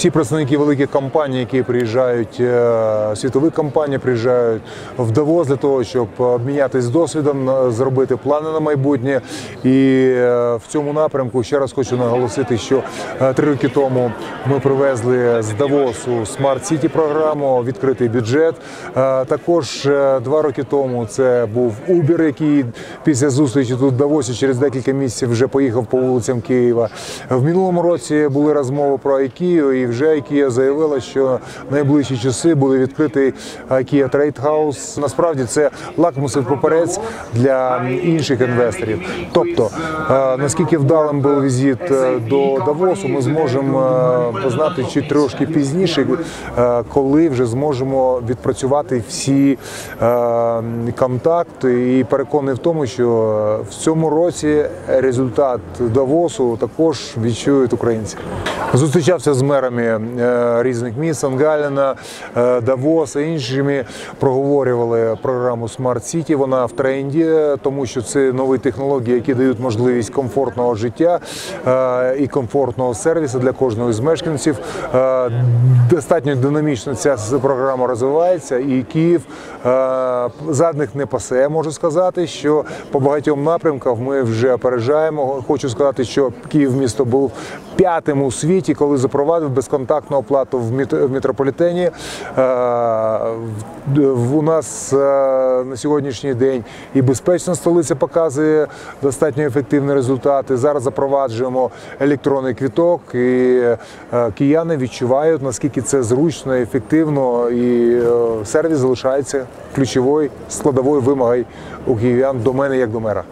Всі представники великих компаній, які приїжджають, е, світових компаній, приїжджають в Давос для того, щоб обмінятися досвідом, е, зробити плани на майбутнє. І е, в цьому напрямку ще раз хочу наголосити, що три роки тому ми привезли з Давосу Smart City програму, відкритий бюджет. Також два роки тому це був Uber, який після зустрічі тут в Давосі через декілька місяців вже поїхав по вулицям Києва. В минулому році були розмови про IKEA, і вже IKEA заявила, що найближчі часи буде відкритий Trade House. Насправді це лакмусовий папірець для інших інвесторів. Тобто, е, наскільки вдалим був візит е, до Давосу, ми зможемо е, познати чи трошки пізніше, коли вже зможемо відпрацювати всі контакти. І переконаний в тому, що в цьому році результат Давосу також відчують українці. Зустрічався з мерами е, різних міст Ангаліна, е, Давоса, іншими. Проговорювали програму Smart City. Вона в тренді, тому що це нові технології, які дають можливість комфортного життя е, і комфортного сервісу для кожного з мешканців. Е, Достатньо динамічно ця програма розвивається, і Київ е, задних не пасе. Можу сказати, що по багатьом напрямкам ми вже опереджаємо. Хочу сказати, що Київ місто був п'ятим у світі, коли запровадив безконтактну оплату в мет- в метрополітені. Е, У нас е, на сьогоднішній день і безпечна столиця показує достатньо ефективні результати. Зараз запроваджуємо електронний квіток, і е, кияни відчувають наскільки це зручно, ефективно, і сервіс залишається ключовою складовою вимогою у київ'ян до мене як до мера.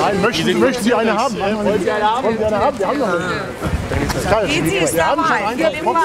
Nein, möchten, möchten Sie eine haben? Wollen Sie eine haben? Wollen Sie eine haben? Wir haben noch eine. Geht sie ist dabei. noch mal.